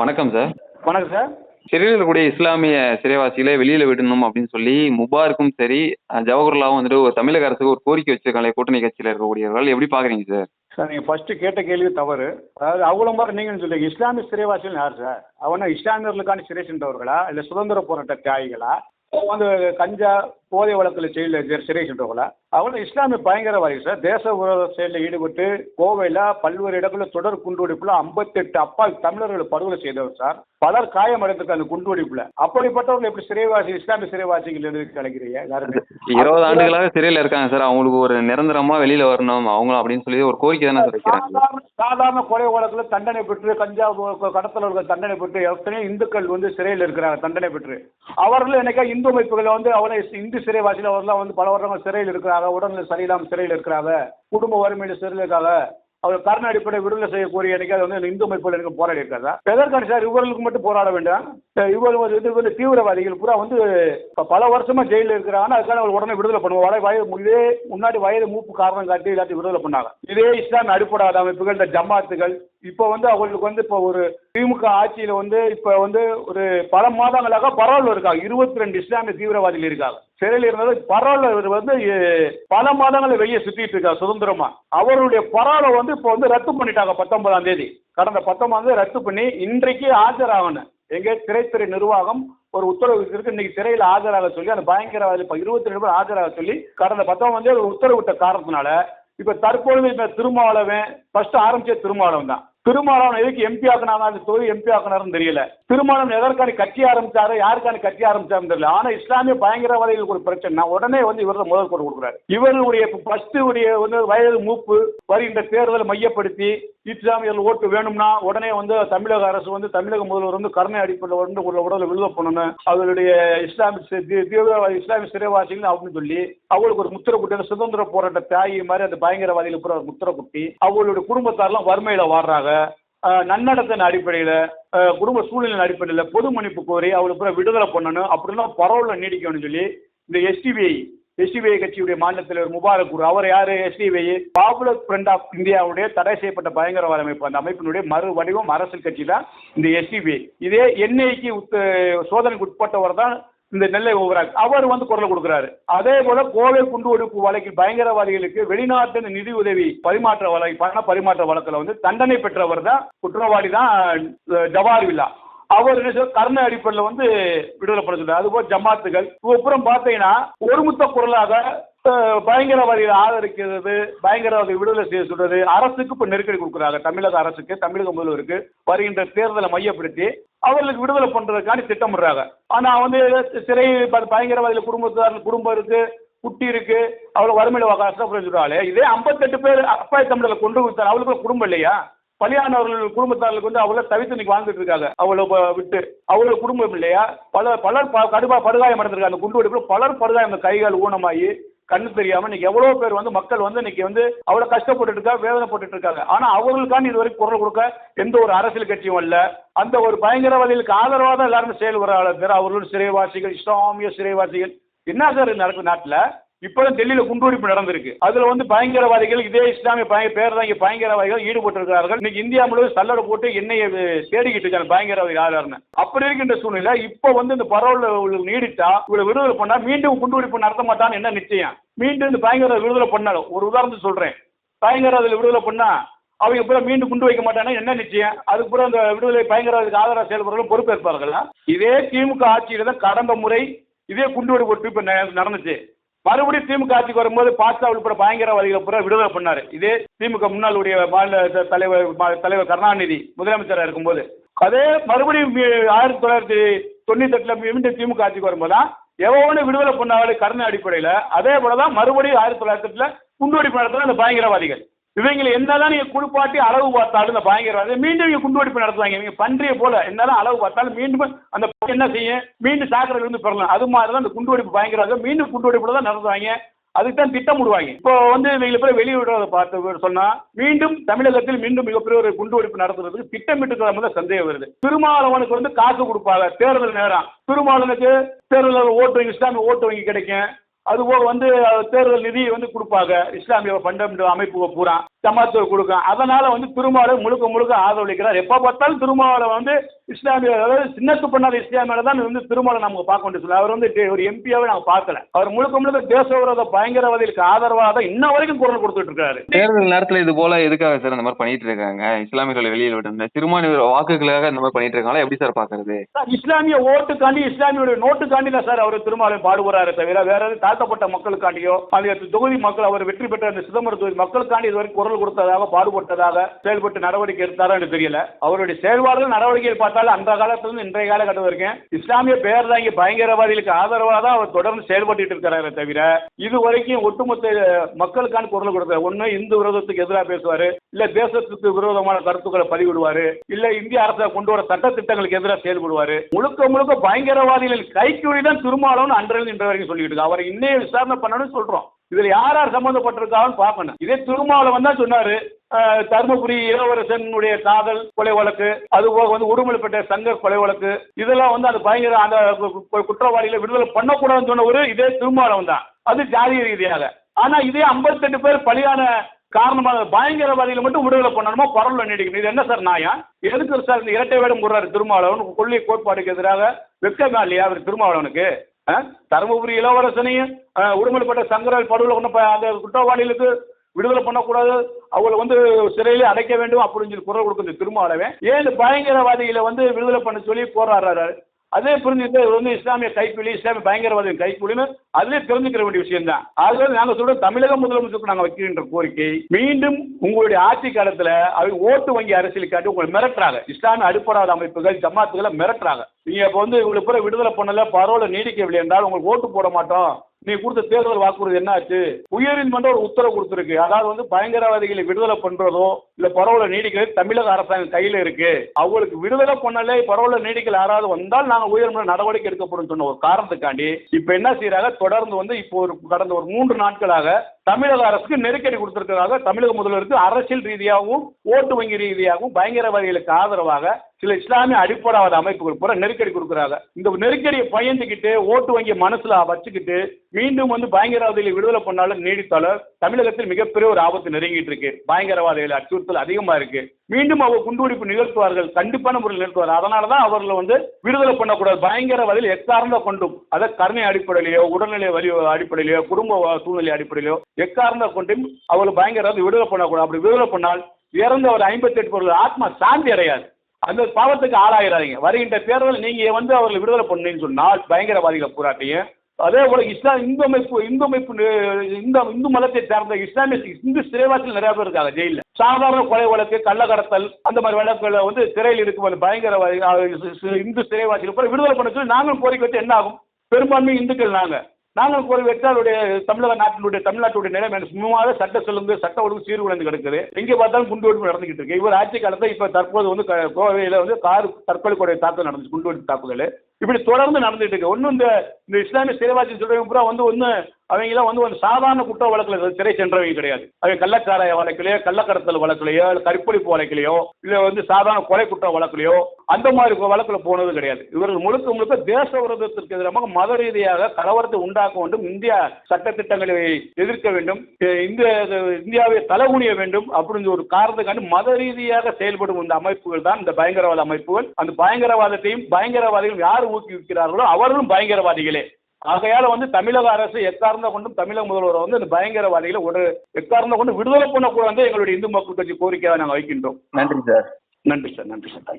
வணக்கம் சார் வணக்கம் சார் சிறையில் இருக்கக்கூடிய இஸ்லாமிய சிறைவாசிகளை வெளியில் விடணும் அப்படின்னு சொல்லி முபாருக்கும் சரி ஜவஹர்லாவும் வந்துட்டு ஒரு தமிழக அரசுக்கு ஒரு கோரிக்கை வச்சிருக்காங்களே கூட்டணி கட்சியில் இருக்கக்கூடியவர்கள். எப்படி பார்க்குறீங்க சார் சார் நீங்கள் ஃபஸ்ட்டு கேட்ட கேள்வி தவறு. அதாவது அவ்வளோ மாதிரி நீங்கள் சொல்லுங்க இஸ்லாமிய சிறைவாசிகள் யார் சார் அவனா இஸ்லாமியர்களுக்கான சிறை சென்றவர்களா? இல்லை சுதந்திர போராட்ட தியாகிகளா? வந்து கஞ்சா போதை வழக்கில் சிறை சென்றவர்களா அவங்க இஸ்லாமிய பயங்கரவாதிகள் சார் தேச விரோத செயலில் ஈடுபட்டு கோவையில் பல்வேறு இடங்களில் தொடர் குண்டுவெடிப்புல ஐம்பத்தெட்டு அப்பாவி தமிழர்கள் படுகொலை செய்தவர் சார். பலர் காயமடைந்திருக்காங்க அந்த குண்டுவெடிப்புல. அப்படிப்பட்டவர்கள் எப்படி சிறைவாசி இஸ்லாமிய சிறைவாசிகள் கிடைக்கிறீங்க யாருமே இருபது ஆண்டுகளாக சிறையில் இருக்காங்க சார். அவங்களுக்கு ஒரு நிரந்தரமா வெளியில வரணும் அவங்களும் அப்படின்னு சொல்லி ஒரு கோரிக்கை தானே சார் வைக்கிறாங்க. சாதாரண கொலை வழக்கில் தண்டனை பெற்று கஞ்சா க- கடத்தலர்கள் தண்டனை பெற்று எத்தனையோ இந்துக்கள் வந்து சிறையில் இருக்கிறாங்க தண்டனை பெற்று. அவர்கள் என்னைக்கா இந்து அமைப்புகளை வந்து அவரை இந்து சிறைவாசியில் அவர்லாம் வந்து பல வருடங்கள் சிறையில் இருக்கிறாங்க உடல்நிலை சரியில்லாமல் சிறையில் இருக்கிறாங்க குடும்ப வறுமையில் சிறையில் இருக்காங்க. அவர் கருணை அடிப்படை விடுதலை செய்யக்கூடிய அது வந்து இந்த இந்து அமைப்புகள் எனக்கு போராடி இருக்காதா எதற்கான சார் இவர்களுக்கு மட்டும் போராட வேண்டாம். அஹ் இவர் வந்து இது வந்து தீவிரவாதிகள் பூரா வந்து பல வருஷமா ஜெயிலில் இருக்கிறாங்க. அதுக்காக அவர் உடனே விடுதலை பண்ணுவோம். வயது இதே முன்னாடி வயது மூப்பு காரணம் காட்டி எல்லாத்தையும் விடுதலை பண்ணாங்க. இதே இஸ்லாம் அடிப்படாத அமைப்புகள் இந்த ஜமாத்துகள் இப்போ வந்து அவங்களுக்கு வந்து இப்போ ஒரு திமுக ஆட்சியில் வந்து இப்போ வந்து ஒரு பல மாதங்களாக பரவல் இருக்காங்க. இருபத்தி ரெண்டு இஸ்லாமிய தீவிரவாதிகள் இருக்காங்க. சிறையில் இருந்தது. பரவல் இவர் வந்து பல மாதங்களை வெளியே சுத்திட்டு இருக்கார் சுதந்திரமா. அவருடைய பரோலை வந்து இப்போ வந்து ரத்து பண்ணிட்டாங்க பத்தொன்பதாம் தேதி. கடந்த பத்தொன்பதாம் தேதி ரத்து பண்ணி இன்றைக்கு ஆஜராகணும். எங்க? திரைத்துறை நிர்வாகம் ஒரு உத்தரவு இருக்கு. இன்னைக்கு திரையில் ஆஜராக சொல்லி அந்த பயங்கரவாதி இப்போ இருபத்தி ரெண்டு பேர் ஆஜராக சொல்லி கடந்த பத்தொன்பதாம் தேதி ஒரு உத்தரவிட்ட காரணத்தினால இப்ப தற்பொழுது இந்த திருமாவளவன் ஃபர்ஸ்ட் ஆரம்பிச்ச திருமாவளவன் தான். திருமாவளவன் எதுக்கு எம்பி ஆக்கினாங்க? அந்த தொகுதி எம்பி ஆக்கினார்னு தெரியல. திருமாவளவன் எதற்கான கட்சி ஆரம்பிச்சாரு? யாருக்கான கட்சி ஆரம்பிச்சாருன்னு தெரியல. ஆனா இஸ்லாமிய பயங்கரவாதிகளுக்கு ஒரு பிரச்சனை. உடனே வந்து இவர் முதல் கொண்டு கொடுக்குறாரு. இவருடைய ஃபர்ஸ்ட் உடைய வந்து வயது மூப்பு வருகின்ற தேர்தலை மையப்படுத்தி இஸ்லாமியர்கள் ஓட்டு வேணும்னா உடனே வந்து தமிழக அரசு வந்து தமிழக முதல்வர் வந்து கருணை அடிப்படையில் வந்து உள்ள உடலை விடுதலை பண்ணணும். அவருடைய இஸ்லாமிய தீவிரவாத இஸ்லாமிய சிறைவாசிகள் அப்படின்னு சொல்லி அவங்களுக்கு ஒரு முத்திர குட்டி அந்த சுதந்திர போராட்ட தியாகி மாதிரி அந்த பயங்கரவாதிகள் பூரா ஒரு முத்திர குட்டி அவங்களுடைய குடும்பத்தாரெல்லாம் வறுமையில் வாடுறாங்க நன்னடத்தின் அடிப்படையில் குடும்ப சூழ்நிலை அடிப்படையில் பொது மன்னிப்பு கோரி அவங்களுக்கு பூரா விடுதலை பண்ணணும். அப்படிலாம் பரவலில் நீடிக்கணும்னு சொல்லி இந்த எஸ்டிபிஐ எஸ்டிபிஐ கட்சியுடைய மாநில தலைவர் முபாரக் குரு. அவர் யாரு? எஸ்டிபிஐ பாப்புலர் ஃப்ரண்ட் ஆஃப் இந்தியாவுடைய தடை செய்யப்பட்ட பயங்கரவாத அமைப்பு. அந்த அமைப்பினுடைய மறு வடிவம் அரசியல் கட்சி தான் இந்த எஸ்டிபிஐ இதே என்ஐக்கு உத்த சோதனைக்கு உட்பட்டவர் தான் இந்த நெல்லை ஓவராக் அவர் வந்து குரல் கொடுக்குறாரு. அதே போல கோவை குண்டு வெடிப்பு வழக்கில் பயங்கரவாதிகளுக்கு வெளிநாட்டு நிதி உதவி பரிமாற்ற வழக்கு பண பரிமாற்ற வழக்கில் வந்து தண்டனை பெற்றவர் தான் குற்றவாளி தான் ஜவார் வில்லா. அவர் என்ன சொல்ற கருணை அடிப்படையில் வந்து விடுதலை பண்ண சொல்றாரு அதுபோல் ஜமாத்துகள். அப்புறம் பார்த்தீங்கன்னா ஒருமுத்த குரலாக பயங்கரவாதிகளை ஆதரிக்கிறது பயங்கரவாதி விடுதலை செய்ய சொல்றது அரசுக்கு இப்போ நெருக்கடி கொடுக்குறாங்க. தமிழக அரசுக்கு தமிழக முதல்வருக்கு வருகின்ற தேர்தலை மையப்படுத்தி அவர்களுக்கு விடுதலை பண்றதுக்காண்டி திட்டமிடுறாங்க. ஆனா வந்து சிறை பயங்கரவாதிகள் குடும்பத்தார் குடும்பம் இருக்கு குட்டி இருக்கு அவ்வளவு வறுமையில கஷ்டப்பட இதே ஐம்பத்தெட்டு பேர் அப்பாய் தமிழர்கள் கொண்டு கொடுத்தாரு அவளுக்கு குடும்பம் இல்லையா? பலியானவர்கள் குடும்பத்தார்களுக்கு வந்து அவ்வளோ தவித்து இன்னைக்கு வாழ்ந்துட்டு இருக்காங்க. அவ்வளோ விட்டு அவ்வளோ குடும்பம் இல்லையா? பல பலர் ப- கடுபா படுகாயம் அடைந்திருக்காங்க. குண்டு வெடிப்புல பலர் படுகாயம் இந்த கைகால் ஊனமாகி கண்ணு தெரியாம இன்னைக்கு எவ்வளவு பேர் வந்து மக்கள் வந்து இன்னைக்கு வந்து அவ்வளவு கஷ்டப்பட்டு இருக்கா வேதனைப்பட்டு இருக்காங்க. ஆனா அவர்களுக்கான இதுவரைக்கும் குரல் கொடுக்க எந்த ஒரு அரசியல் கட்சியும் இல்ல. அந்த ஒரு பயங்கரவாதிகளுக்கு ஆதரவாக தான் எல்லாருமே செயல்படுறாங்க அவர்களும் சிறைவாசிகள் இஸ்லாமிய சிறைவாசிகள். என்ன சார் நடக்குது நாட்டுல? இப்பதான் டெல்லியில குண்டுவெடிப்பு நடந்திருக்கு. அதுல வந்து பயங்கரவாதிகள் இதே இஸ்லாமிய பய பேர் பயங்கரவாதிகள் ஈடுபட்டிருக்கிறார்கள். இன்னைக்கு இந்தியா முழுவதும் சல்லடை போட்டு என்னைய தேடிக்கிட்டு இருக்காங்க பயங்கரவாதி யாருன்னு அப்படி இருக்கின்ற சூழ்நிலை இப்ப வந்து இந்த பரவல் நீடித்தா இவ்வளவு விடுதலை பண்ணா மீண்டும் குண்டுவெடிப்பு நடத்த மாட்டான்னு என்ன நிச்சயம்? மீண்டும் இந்த பயங்கரவாத விடுதலை பண்ணாலும் ஒரு உதாரணத்துக்கு சொல்றேன். பயங்கரவாதிகள் விடுதலை பண்ணா அவங்க பூரா மீண்டும் குண்டு வைக்க மாட்டாங்கன்னா என்ன நிச்சயம்? அதுக்கு பூரா அந்த விடுதலை பயங்கரவாதிக்கு ஆதரவு செயல்படுறவர்கள் பொறுப்பேற்பார்களா இதே திமுக ஆட்சியில தான் கடந்த முறை இதே குண்டு வெடிப்பு ந- நடந்துச்சு. மறுபடியும் திமுக ஆட்சிக்கு வரும்போது பாஸ்தா உள்பட பயங்கரவாதிகளை பூரா விடுதலை பண்ணாரு. இதே திமுக முன்னாளுடைய மாநில தலைவர் தலைவர் கருணாநிதி முதலமைச்சராக இருக்கும்போது. அதே மறுபடியும் ஆயிரத்தி தொள்ளாயிரத்தி தொண்ணூத்தி எட்டுல மீண்டும் திமுக ஆட்சிக்கு வரும்போது தான் எவனு விடுதலை பண்ணாலே கருணை அடிப்படையில். அதே போல தான் மறுபடியும் ஆயிரத்தி தொள்ளாயிரத்தி எட்டுல குண்டுவெடிப்பு நடத்துற அந்த பயங்கரவாதிகள். இவங்களை என்னதான் நீங்க குளிப்பாட்டி அளவு பார்த்தாலும் இந்த பயங்கரவாதி மீண்டும் இவங்க குண்டுவெடிப்பு நடத்துவாங்க. இவங்க பன்றியை போல என்னதான் அளவு பார்த்தாலும் மீண்டும் அந்த என்ன செய்யும்? மீண்டும் சாக்கடையில இருந்து பெறலாம். அது மாதிரி தான் இந்த குண்டுவெடிப்பு பயங்கரவாதம் மீண்டும் குண்டுவெடிப்புல தான் நடத்துவாங்க. அதுக்கு தான் திட்டமிடுவாங்க இப்போ வந்து இவங்களை போய் வெளியிடுறத பார்த்து சொன்னா மீண்டும் தமிழகத்தில் மீண்டும் மிகப்பெரிய ஒரு குண்டுவெடிப்பு நடத்துறதுக்கு திட்டமிட்டு முதல்ல சந்தேகம் வருது. திருமாவளவனுக்கு வந்து காசு கொடுப்பாங்க. தேர்தல் நேரம். திருமாவளவனுக்கு தேர்தலில் ஓட்டு வங்கி இஸ்லாமிய ஓட்டு வங்கி கிடைக்கும். அதுபோக வந்து தேர்தல் நிதி வந்து கொடுப்பாங்க. இஸ்லாமிய ஃபண்டமெண்ட் அமைப்பு பூரா. ஜமாத்து கொடுக்கும் அதனால் வந்து திருமாவளவன் முழுக்க முழுக்க ஆதரவளிக்கிறார். எப்போ பார்த்தாலும் திருமாவளவன் வந்து இஸ்லாமிய அதாவது சின்னத்து பண்ணாத இஸ்லாமியில தான் வந்து திருமலை நமக்கு பார்க்க வேண்டிய சொல்லி அவர் வந்து ஒரு எம்பியாவே நாங்கள் பார்க்கல. அவர் முழுக்க முழுக்க தேச விரோத பயங்கரவாதிகளுக்கு ஆதரவாக தான் இன்ன வரைக்கும் குரல் கொடுத்துட்டு இருக்காரு. தேர்தல் நேரத்துல இது போல எதுக்காக சார் இந்த மாதிரி பண்ணிட்டு இருக்காங்க? இஸ்லாமியர்களை வெளியில் விட்டு இந்த சிறுபான்மை வாக்குகளுக்காக இந்த மாதிரி பண்ணிட்டு இருக்காங்களா? எப்படி சார் பாக்குறது இஸ்லாமிய ஓட்டுக்காண்டி இஸ்லாமியோட நோட்டுக்காண்டி தான் சார் அவர் திருமாவளவன் பாடுபடுறாரு தவிர வேற எதுவும் தாழ்த்தப்பட்ட மக்களுக்காண்டியோ அந்த தொகுதி மக்கள் அவர் வெற்றி பெற்ற அந்த சிதம்பரம் தொகுதி மக்களுக்காண்டி இதுவரை குரல் கொடுத்ததாக பாடுபட்டதாக செயல்பட்டு நடவடிக்கை எடுத்தாரா எனக்கு தெரியல. அவருடைய செயல்பாடுகள் நடவடிக்கைகள் பார்த்தாலும் அந்த காலத்திலிருந்து இன்றைய காலகட்டம் வரைக்கும் இஸ்லாமிய பேர் தாங்கி பயங்கரவாதிகளுக்கு ஆதரவாக தான் அவர் தொடர்ந்து செயல்பட்டு இருக்கிறாரே தவிர இது வரைக்கும் ஒட்டுமொத்த மக்களுக்கான குரல் கொடுத்தார் ஒண்ணு இந்து விரோதத்துக்கு எதிராக பேசுவாரு இல்ல தேசத்துக்கு விரோதமான கருத்துக்களை பதிவிடுவாரு இல்ல இந்திய அரசு கொண்டு வர சட்ட திட்டங்களுக்கு எதிராக செயல்படுவாரு. முழுக்க முழுக்க பயங்கரவாதிகள் கைக்கூலி தான் திருமாவளவன் அன்றையில் இன்று வரைக்கும் சொல்லிட்டு இருக்கு அவரை இன்னைய விசாரணை பண்ணணும்னு சொல்றோம். இதுல யார் யார் சம்பந்தப்பட்டிருக்காங்கன்னு பார்க்கணும். இதே திருமாவளவன் தான் சொன்னாரு தருமபுரி இளவரசனுடைய காதல் கொலை வழக்கு அதுபோக வந்து உடுமலைப்பேட்டை சங்கர் கொலை வழக்கு இதெல்லாம் வந்து அந்த பயங்கர அந்த குற்றவாளிகளை விடுதலை பண்ணக்கூடாதுன்னு சொன்ன ஒரு இதே திருமாவளவன் தான். அது ஜாதி ரீதியாக. ஆனா இதே 58 பேர் பலியான காரணமாக பயங்கரவாதிகளை மட்டும் விடுதலை பண்ணணுமா பரவல நீடிக்கணும். இது என்ன சார் நாயா எதுக்கு சார் இந்த இரட்டை வேடம் கூடுறாரு திருமாவளவன்? கொள்கை கோட்பாடுக்கு எதிராக வெக்கமா இல்லையா அவர் திருமாவளவனுக்கு? ஆ? தருமபுரி இளவரசனையும் ஆ, உடுமலைப்பட்ட சங்கரால் படுகொலை பண்ண ப- அந்த குற்றவாளிகளுக்கு விடுதலை பண்ணக்கூடாது. அவங்கள வந்து சிறையிலே அடைக்க வேண்டும் அப்படின்னு சொல்லி குரல் கொடுக்குது திருமாவளவன். ஏன் இந்த பயங்கரவாதிகளை வந்து விடுதலை பண்ண சொல்லி போராடுறாரு. அதே புரிஞ்சுக்கிட்டு இது வந்து இஸ்லாமிய கைக்கூலி இஸ்லாமிய பயங்கரவாதிகள் கைக்கூலின்னு அதுலேயே தெரிஞ்சுக்கிற வேண்டிய விஷயம் தான் ஆகவே நாங்கள் சொல்றோம் தமிழக முதலமைச்சருக்கு நாங்கள் வைக்கின்ற கோரிக்கை மீண்டும் உங்களுடைய ஆட்சி காலத்தில் அவங்க ஓட்டு வங்கி அரசியல் காட்டி உங்களை மிரட்டுறாங்க. இஸ்லாமிய அடிப்படாத அமைப்புகள் ஜமாத்துகளை மிரட்டுறாங்க. நீங்க இப்போ வந்து உங்களுக்கு பூரா விடுதலை பண்ணல பரவாயில்ல நீடிக்கவில்லை என்றால் உங்களுக்கு ஓட்டு போட மாட்டோம். நீ கொடுத்த தேர்தல் வாக்குறுதி என்னாச்சு? உயர்நீதிமன்றம் ஒரு உத்தரவு கொடுத்துருக்கு. அதாவது வந்து பயங்கரவாதிகளை விடுதலை பண்றதோ இல்ல பரவல நீடிக்கிறது தமிழக அரசாங்கம் கையில இருக்கு. அவங்களுக்கு விடுதலை பண்ணலே பரவல நீடிக்கல யாராவது வந்தால் நாங்க உயர்மன்ற நடவடிக்கை எடுக்கப்படும் சொன்ன ஒரு காரணத்துக்காண்டி இப்ப என்ன செய்யறாங்க தொடர்ந்து வந்து இப்போ ஒரு கடந்த ஒரு மூன்று நாட்களாக தமிழக அரசுக்கு நெருக்கடி கொடுத்திருக்கிறதாக தமிழக முதல்வருக்கு அரசியல் ரீதியாகவும் ஓட்டு வங்கி ரீதியாகவும் பயங்கரவாதிகளுக்கு ஆதரவாக சில இஸ்லாமிய அடிப்படாத அமைப்புகள் பூரா நெருக்கடி கொடுக்குறாங்க. இந்த நெருக்கடியை பயந்துக்கிட்டு ஓட்டு வங்கி மனசுல வச்சுக்கிட்டு மீண்டும் வந்து பயங்கரவாதிகளை விடுதலை பண்ணாலும் நீடித்தாலும் தமிழகத்தில் மிகப்பெரிய ஒரு ஆபத்து நெருங்கிட்டு இருக்கு. பயங்கரவாதிகள் அச்சுறுத்தல் அதிகமா இருக்கு. மீண்டும் அவர் குண்டுவெடிப்பு நிகழ்த்துவார்கள் கண்டிப்பான முறையில் நிகழ்த்துவார் அதனால தான் அவர்களை வந்து விடுதலை பண்ணக்கூடாது. பயங்கரவாதிகள் எக்காரணம் கொண்டும் அதை கருணை அடிப்படையிலையோ உடல்நிலை வலி அடிப்படையிலையோ குடும்ப சூழ்நிலை அடிப்படையிலையோ எக்காரணம் கொண்டும் அவர்கள் பயங்கரவாதி விடுதலை பண்ணக்கூடாது. அப்படி விடுதலை பண்ணால் இறந்த ஒரு ஐம்பத்தெட்டு பொருள் ஆத்மா சாந்தி அடையாது. அந்த பாவத்துக்கு ஆளாயிராதீங்க. வருகின்ற தேர்தல் நீங்க வந்து அவர்களை விடுதலை பண்ணீங்கன்னு சொன்னால் பயங்கரவாதிகளை போராட்டியும் அதே போல இஸ்லாம் இந்து அமைப்பு இந்து அமைப்பு இந்த இந்து மதத்தை சார்ந்த இஸ்லாமிய இந்து சிறைவாசிகள் நிறைய பேர் இருக்காங்க ஜெயிலில். சாதாரண கொலை வழக்கு கள்ளக்கடத்தல் அந்த மாதிரி வழக்குகளை வந்து சிறையில் இருக்கும் அந்த பயங்கரவாதி இந்து சிறைவாசிகள் போல விடுதலை பண்ண சொல்லி நாங்களும் கோரிக்கை வச்சு என்ன ஆகும்? பெரும்பான்மை இந்துக்கள் நாங்கள் நாங்களும் கோரி வச்சாலுடைய தமிழக நாட்டினுடைய தமிழ்நாட்டுடைய நிலைமை சும்மாவே சட்ட சொல்லுங்க சட்ட ஒழுங்கு சீர்குலைந்து கிடக்குது. எங்கே பார்த்தாலும் குண்டு வெடிப்பு நடந்துகிட்டு இருக்கு. இவர் ஆட்சி காலத்தில் இப்போ தற்போது வந்து க- கோவையில் வந்து கார் தற்கொலை தாக்குதல் நடந்துச்சு குண்டு வெடிப்பு தாக்குதல். இப்படி தொடர்ந்து நடந்துட்டு இருக்கு. ஒன்றும் இந்த இந்த இஸ்லாமிய சிறைவாசி சொல்றவங்க பூரா வந்து ஒன்று அவங்களாம் வந்து ஒரு சாதாரண குற்ற வழக்கில் சிறை சென்றவங்க கிடையாது. அவங்க கள்ளச்சாராய வழக்கிலையோ கள்ளக்கடத்தல் வழக்கிலையோ இல்லை கற்பழிப்பு வழக்கிலையோ இல்லை வந்து சாதாரண கொலை குற்ற வழக்கிலையோ அந்த மாதிரி வழக்கில் போனது கிடையாது. இவர்கள் முழுக்க முழுக்க தேச விரோதத்திற்கு எதிராக மத ரீதியாக கலவரத்தை உண்டாக்க வேண்டும் இந்தியா சட்டத்திட்டங்களை எதிர்க்க வேண்டும் இந்த இந்தியாவை தலைகுனிய வேண்டும் அப்படின்னு ஒரு காரணத்துக்காண்டி மத ரீதியாக செயல்படும் இந்த அமைப்புகள் தான் இந்த பயங்கரவாத அமைப்புகள். அந்த பயங்கரவாதத்தையும் பயங்கரவாதிகள் யார் ஊக்குவிக்கிறார்களோ அவர்களும் பயங்கரவாதிகளே. ஆகையால வந்து தமிழக அரசு எக்காரண கொண்டும் தமிழக முதல்வர் வந்து இந்த பயங்கரவாதிகளை ஒரு எக்காரண கொண்டு விடுதலை பண்ணக்கூடாது எங்களுடைய இந்து மக்கள் கட்சி கோரிக்கையாக நாங்கள் வைக்கின்றோம். நன்றி சார். நன்றி சார் நன்றி சார். தேங்க்யூ